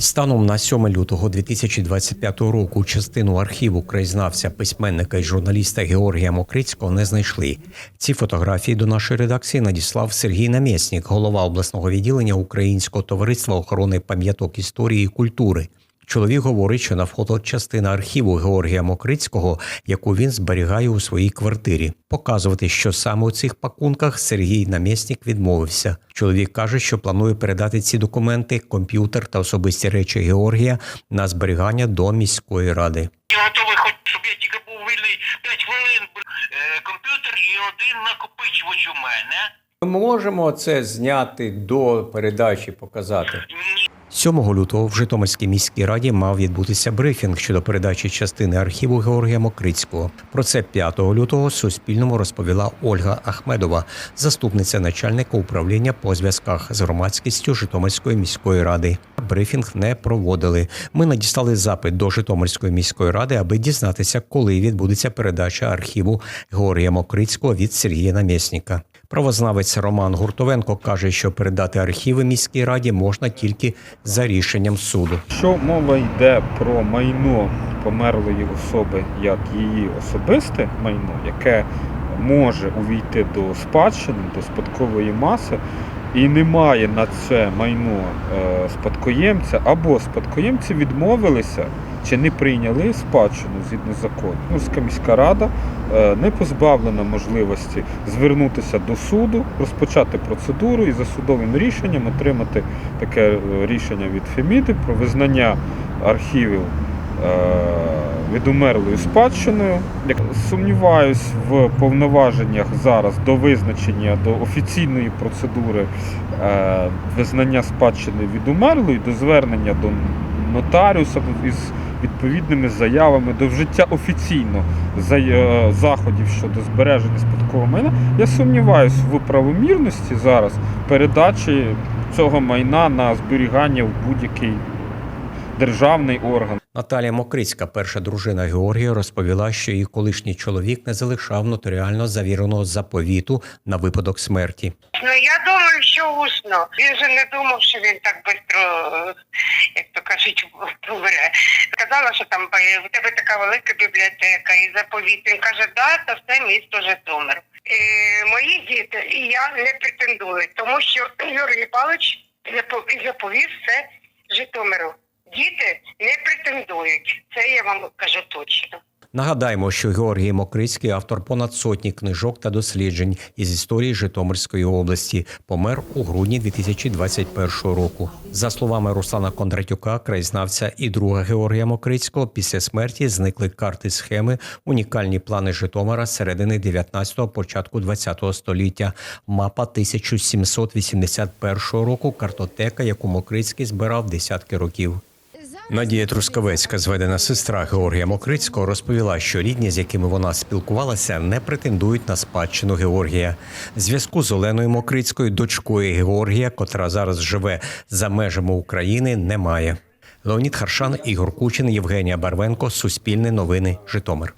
Станом на 7 лютого 2025 року частину архіву краєзнавця, письменника і журналіста Георгія Мокрицького не знайшли. Ці фотографії до нашої редакції надіслав Сергій Намєснік, голова обласного відділення Українського товариства охорони пам'яток історії і культури. Чоловік говорить, що на фото частина архіву Георгія Мокрицького, яку він зберігає у своїй квартирі. Показувати, що саме у цих пакунках Сергій Намєснік відмовився. Чоловік каже, що планує передати ці документи, комп'ютер та особисті речі Георгія на зберігання до міської ради. Я готовий, хоч щоб я тільки був вільний 5 хвилин. Е, комп'ютер і один накопичувач у мене. Ми можемо це зняти до передачі, показати. Ні, 7 лютого в Житомирській міській раді мав відбутися брифінг щодо передачі частини архіву Георгія Мокрицького. Про це 5 лютого Суспільному розповіла Ольга Ахмедова, заступниця начальника управління по зв'язках з громадськістю Житомирської міської ради. Брифінг не проводили. Ми надіслали запит до Житомирської міської ради, аби дізнатися, коли відбудеться передача архіву Георгія Мокрицького від Сергія Намєсніка. Правознавець Роман Гуртовенко каже, що передати архіви міській раді можна тільки за рішенням суду. Що мова йде про майно померлої особи як її особисте майно, яке може увійти до спадщини, до спадкової маси, і немає на це майно е, спадкоємця, або спадкоємці відмовилися чи не прийняли спадщину згідно закону. Мурська міська рада е, не позбавлена можливості звернутися до суду, розпочати процедуру і за судовим рішенням отримати таке е, рішення від Феміди про визнання архівів е, відумерлою спадщиною. Сумніваюсь в повноваженнях зараз до визначення до офіційної процедури е, визнання спадщини відумерлою, до звернення до нотаріуса із відповідними заявами до вжиття офіційно е, заходів щодо збереження спадкового майна. Я сумніваюсь в правомірності зараз передачі цього майна на зберігання в будь-який державний орган. Наталія Мокрицька, перша дружина Георгія, розповіла, що її колишній чоловік не залишав нотаріально завіреного заповіту на випадок смерті. Ну я думаю, що усно. Він же не думав, що він так швидко, як то кажуть, помре. Сказала, що там в тебе така велика бібліотека і заповіт. Він каже, да, це все місто Житомир. Е, мої діти і я не претендують, тому що Юрій Павлович заповів все Житомиру. Діти не претендують. Це я вам кажу точно. Нагадаємо, що Георгій Мокрицький автор понад сотні книжок та досліджень із історії Житомирської області, помер у грудні 2021 року. За словами Руслана Кондратюка, краєзнавця і друга Георгія Мокрицького, після смерті зникли карти схеми, унікальні плани Житомира середини 19-го, початку 20-го століття, мапа 1781 року, картотека, яку Мокрицький збирав десятки років. Надія Трускавецька, зведена сестра Георгія Мокрицького, розповіла, що рідні, з якими вона спілкувалася, не претендують на спадщину Георгія. Зв'язку з Оленою Мокрицькою, дочкою Георгія, котра зараз живе за межами України, немає. Леонід Харшан, Ігор Кучин, Євгенія Барвенко, Суспільне новини, Житомир.